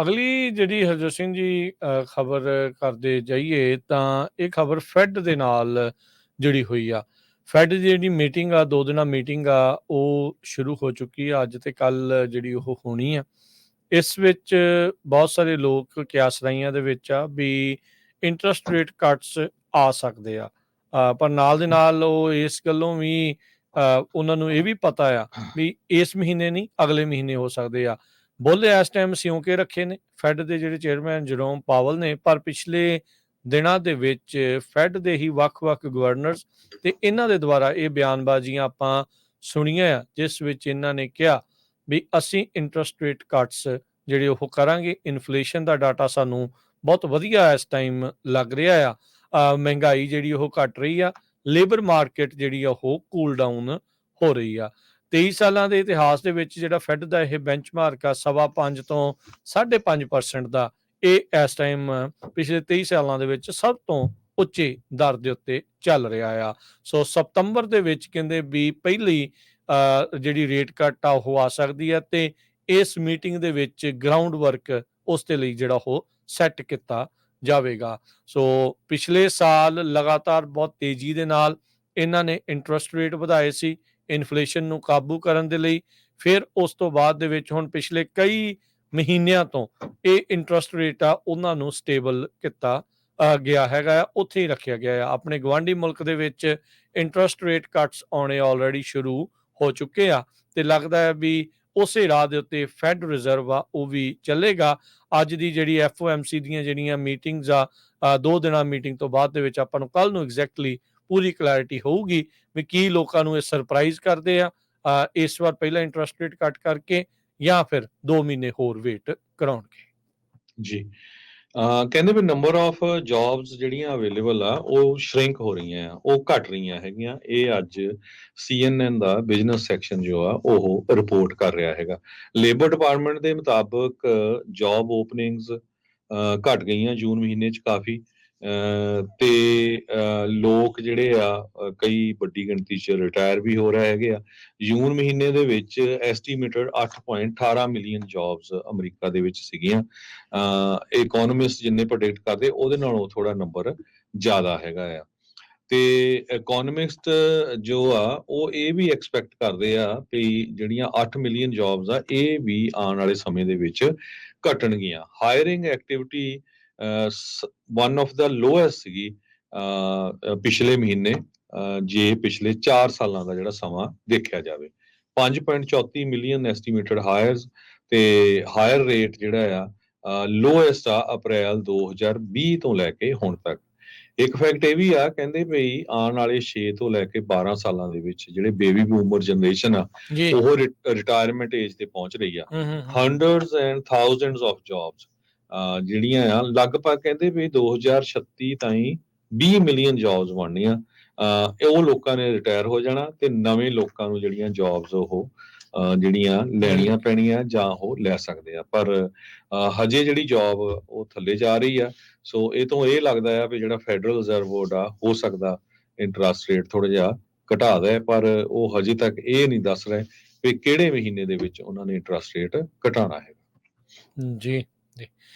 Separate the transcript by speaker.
Speaker 1: ਅਗਲੀ ਜਿਹੜੀ ਹਰਜੋਤ ਸਿੰਘ ਜੀ ਖਬਰ ਕਰਦੇ ਜਾਈਏ ਤਾਂ ਇਹ ਖਬਰ ਫੈਡ ਦੇ ਨਾਲ ਜਿਹੜੀ ਹੋਈ ਆ। ਫੈਡ ਦੀ ਜਿਹੜੀ ਮੀਟਿੰਗ ਆ ਦੋ ਦਿਨਾਂ ਮੀਟਿੰਗ ਆ ਉਹ ਸ਼ੁਰੂ ਹੋ ਚੁੱਕੀ ਆ। ਅੱਜ ਤੇ ਕੱਲ ਜਿਹੜੀ ਉਹ ਹੋਣੀ ਆ। ਇਸ ਵਿੱਚ ਬਹੁਤ ਸਾਰੇ ਲੋਕ ਕਿਆਸ ਰਾਈਆਂ ਦੇ ਵਿੱਚ ਆ ਵੀ ਇੰਟਰਸਟ ਰੇਟ ਕੱਟਸ ਆ ਸਕਦੇ ਆ। ਪਰ ਨਾਲ ਦੇ ਨਾਲ ਉਹ ਇਸ ਗੱਲੋਂ ਵੀ ਅ, ਉਹਨਾਂ ਨੂੰ ਇਹ ਵੀ ਪਤਾ ਆ ਵੀ ਇਸ ਮਹੀਨੇ ਨਹੀਂ ਅਗਲੇ ਮਹੀਨੇ ਹੋ ਸਕਦੇ ਆ। ਬੋਲੇ ਇਸ ਟਾਈਮ ਸਿਉਂ ਕੇ ਰੱਖੇ ਨੇ। ਫੈਡ ਦੇ ਜਿਹੜੇ ਚੇਅਰਮੈਨ ਜਰੋਮ ਪਾਵਲ ਨੇ, ਪਰ ਪਿਛਲੇ ਦਿਨਾਂ ਦੇ ਵਿੱਚ ਫੈਡ ਦੇ ਹੀ ਵੱਖ-ਵੱਖ ਗਵਰਨਰਸ ਤੇ ਇਹਨਾਂ ਦੇ ਦੁਆਰਾ ਇਹ ਬਿਆਨਬਾਜ਼ੀਆਂ ਆਪਾਂ ਸੁਣੀਆਂ ਆ, ਜਿਸ ਵਿੱਚ ਇਹਨਾਂ ਨੇ ਕਿਹਾ ਵੀ ਅਸੀਂ ਇੰਟਰਸਟ ਰੇਟ ਕੱਟਸ ਜਿਹੜੇ ਉਹ ਕਰਾਂਗੇ ਇਨਫਲੇਸ਼ਨ ਦਾ ਡਾਟਾ ਸਾਨੂੰ ਬਹੁਤ ਵਧੀਆ ਇਸ ਟਾਈਮ ਲੱਗ ਰਿਹਾ ਆ। ਮਹਿੰਗਾਈ ਜਿਹੜੀ ਉਹ ਘਟ ਰਹੀ ਆ ਲੇਬਰ ਮਾਰਕੀਟ ਜਿਹੜੀ ਆ ਉਹ ਕੂਲ ਡਾਊਨ ਹੋ ਰਹੀ ਆ। 23 ਸਾਲਾਂ ਦੇ ਇਤਿਹਾਸ ਦੇ ਵਿੱਚ ਜਿਹੜਾ ਫੈਡ ਦਾ ਇਹ ਬੈਂਚਮਾਰਕ ਆ, ਸਵਾ 5 ਤੋਂ 5.5% ਦਾ, ਇਹ ਇਸ ਟਾਈਮ ਪਿਛਲੇ 23 ਸਾਲਾਂ ਦੇ ਵਿੱਚ ਸਭ ਤੋਂ ਉੱਚੇ ਦਰ ਦੇ ਉੱਤੇ ਚੱਲ ਰਿਹਾ ਆ। ਸੋ ਸਤੰਬਰ ਦੇ ਵਿੱਚ ਕਹਿੰਦੇ ਵੀ ਪਹਿਲੀ ਜਿਹੜੀ ਰੇਟ ਕੱਟ ਆ, ਉਹ ਆ ਸਕਦੀ ਹੈ ਤੇ ਇਸ ਮੀਟਿੰਗ ਦੇ ਵਿੱਚ ਗਰਾਊਂਡ ਵਰਕ ਉਸ ਦੇ ਲਈ ਜਿਹੜਾ ਉਹ ਸੈੱਟ ਕੀਤਾ ਜਾਵੇਗਾ। ਸੋ ਪਿਛਲੇ ਸਾਲ ਲਗਾਤਾਰ ਬਹੁਤ ਤੇਜ਼ੀ ਦੇ ਨਾਲ ਇਹਨਾਂ ਨੇ ਇੰਟਰਸਟ ਰੇਟ ਵਧਾਏ ਸੀ ਇਨਫਲੇਸ਼ਨ ਨੂੰ ਕਾਬੂ ਕਰਨ ਦੇ ਲਈ ਫਿਰ ਉਸ ਤੋਂ ਬਾਅਦ ਦੇ ਵਿੱਚ ਹੁਣ ਪਿਛਲੇ ਕਈ ਮਹੀਨਿਆਂ ਤੋਂ ਇਹ ਇੰਟਰਸਟ ਰੇਟ ਆ ਉਹਨਾਂ ਨੂੰ ਸਟੇਬਲ ਕੀਤਾ ਗਿਆ ਹੈਗਾ ਆ, ਉੱਥੇ ਹੀ ਰੱਖਿਆ ਗਿਆ ਆ। ਆਪਣੇ ਗਵਾਂਢੀ ਮੁਲਕ ਦੇ ਵਿੱਚ ਇੰਟਰਸਟ ਰੇਟ ਕੱਟਸ ਆਉਣੇ ਆਲਰੇਡੀ ਸ਼ੁਰੂ ਹੋ ਚੁੱਕੇ ਆ ਤੇ ਲੱਗਦਾ ਹੈ ਵੀ ਉਸੇ ਰਾਹ ਦੇ ਉੱਤੇ ਫੈਡ ਰਿਜ਼ਰਵ ਆ ਉਹ ਵੀ ਚੱਲੇਗਾ। ਅੱਜ ਦੀ ਜਿਹੜੀ ਐਫਓਐਮਸੀ ਦੀਆਂ ਜਿਹੜੀਆਂ ਮੀਟਿੰਗਸ ਆ ਦੋ ਦਿਨਾਂ ਮੀਟਿੰਗ ਤੋਂ ਬਾਅਦ ਦੇ ਵਿੱਚ ਆਪਾਂ ਨੂੰ ਕੱਲ ਨੂੰ ਐਗਜ਼ੈਕਟਲੀ ਪੂਰੀ ਕਲੈਰਿਟੀ ਹੋਊਗੀ ਵੀ ਕੀ ਲੋਕਾਂ ਨੂੰ ਇਹ ਸਰਪ੍ਰਾਈਜ਼ ਕਰਦੇ ਆ ਇਸ ਵਾਰ ਪਹਿਲਾਂ ਇੰਟਰਸਟ ਰੇਟ ਕੱਟ ਕਰਕੇ ਜਾਂ ਫਿਰ 2 ਮਹੀਨੇ ਹੋਰ ਵੇਟ ਕਰਾਉਣਗੇ।
Speaker 2: ਜੀ। ਕਹਿੰਦੇ ਵੀ ਨੰਬਰ ਆਫ ਜੌਬਸ ਜਿਹੜੀਆਂ ਅਵੇਲੇਬਲ ਆ, ਉਹ ਸ਼੍ਰਿੰਕ ਹੋ ਰਹੀਆਂ ਆ, ਉਹ ਘਟ ਰਹੀਆਂ ਹੈਗੀਆਂ। ਇਹ ਅੱਜ CNN ਦਾ ਬਿਜ਼ਨਸ ਸੈਕਸ਼ਨ ਜੋ ਆ, ਉਹ ਰਿਪੋਰਟ ਕਰ ਰਿਹਾ ਹੈਗਾ। ਲੇਬਰ ਡਿਪਾਰਟਮੈਂਟ ਦੇ ਮੁਤਾਬਕ ਜੌਬ ਓਪਨਿੰਗਸ ਘਟ ਗਈਆਂ ਜੂਨ ਮਹੀਨੇ ਚ ਕਾਫੀ। ਤੇ ਲੋਕ ਜਿਹੜੇ ਆ ਕਈ ਵੱਡੀ ਗਿਣਤੀ ਚ ਰਿਟਾਇਰ ਵੀ ਹੋ ਰਹੇ ਹੈਗੇ ਆ। ਜੂਨ ਮਹੀਨੇ ਦੇ ਵਿੱਚ ਐਸਟੀਮੇਟਡ 8.18 ਮਿਲੀਅਨ ਜੌਬਸ ਅਮਰੀਕਾ ਦੇ ਵਿੱਚ ਸੀਗੀਆਂ। ਅਹ ਇਕਨੋਮਿਸਟ ਜਿੰਨੇ ਪ੍ਰੈਡਿਕਟ ਕਰਦੇ, ਉਹਦੇ ਨਾਲੋਂ ਥੋੜਾ ਨੰਬਰ ਜ਼ਿਆਦਾ ਹੈਗਾ ਆ। ਤੇ ਇਕਨੋਮਿਸਟ ਜੋ ਆ, ਉਹ ਇਹ ਵੀ ਐਕਸਪੈਕਟ ਕਰਦੇ ਆ ਕਿ ਜਿਹੜੀਆਂ 8 ਮਿਲੀਅਨ ਜੌਬਸ ਆ, ਇਹ ਵੀ ਆਉਣ ਵਾਲੇ ਸਮੇਂ ਦੇ ਵਿੱਚ ਘਟਣਗੀਆਂ। Hiring activity one of the lowest ਸੀਗੀ ਪਿਛਲੇ ਮਹੀਨੇ ਜੇ ਪਿਛਲੇ 4 ਸਾਲਾਂ ਦਾ ਜਿਹੜਾ ਸਮਾਂ ਦੇਖਿਆ ਜਾਵੇ। 5.34 ਮਿਲੀਅਨ ਐਸਟੀਮੇਟਡ ਹਾਇਰਸ ਤੇ ਹਾਇਰ ਰੇਟ ਜਿਹੜਾ ਆ ਲੋਐਸਟ ਆ ਅਪ੍ਰੈਲ 2020 ਤੋਂ ਲੈ ਕੇ ਹੁਣ ਤੱਕ। ਇੱਕ ਫੈਕਟ ਇਹ ਵੀ ਆ ਕਹਿੰਦੇ ਭਈ ਆਉਣ ਵਾਲੇ 6 ਤੋਂ ਲੈ ਕੇ 12 ਸਾਲਾਂ ਦੇ ਵਿੱਚ ਜਿਹੜੇ ਬੇਬੀ ਬੂਮਰ ਜਨਰੇਸ਼ਨ ਆ ਉਹ ਰਿਟਾਇਰਮੈਂਟ ਏਜ ਤੇ ਪਹੁੰਚ ਰਹੀ ਆ। Hundreds and thousands of jobs ਜਿਹੜੀਆਂ ਆ, ਲਗਭਗ ਕਹਿੰਦੇ ਵੀ 2036 ਤਾਈਂ 20 ਮਿਲੀਅਨ ਜੌਬਸ ਬਣਨੀਆਂ। ਉਹ ਲੋਕਾਂ ਨੇ ਰਿਟਾਇਰ ਹੋ ਜਾਣਾ ਤੇ ਨਵੇਂ ਲੋਕਾਂ ਨੂੰ ਜਿਹੜੀਆਂ ਜੌਬਸ ਉਹ ਜਿਹੜੀਆਂ ਲੈਣੀਆਂ ਪੈਣੀਆਂ ਜਾਂ ਉਹ ਲੈ ਸਕਦੇ ਆ। ਪਰ ਹਜੇ ਜਿਹੜੀ ਜੌਬ ਉਹ ਥੱਲੇ ਜਾ ਰਹੀ ਆ, ਸੋ ਇਹ ਤੋਂ ਇਹ ਲੱਗਦਾ ਆ ਵੀ ਜਿਹੜਾ ਫੈਡਰਲ ਰਿਜ਼ਰਵ ਬੋਰਡ ਆ, ਹੋ ਸਕਦਾ ਇੰਟਰਸਟ ਰੇਟ ਥੋੜਾ ਜਿਹਾ ਘਟਾ ਦੇ ਪਰ ਉਹ ਹਜੇ ਤੱਕ ਇਹ ਨਹੀਂ ਦੱਸ ਰਹੇ ਵੀ ਕਿਹੜੇ ਮਹੀਨੇ ਦੇ ਵਿੱਚ ਉਹਨਾਂ ਨੇ ਇੰਟਰਸਟ ਰੇਟ ਘਟਾਣਾ ਹੈ
Speaker 1: ਜੀ।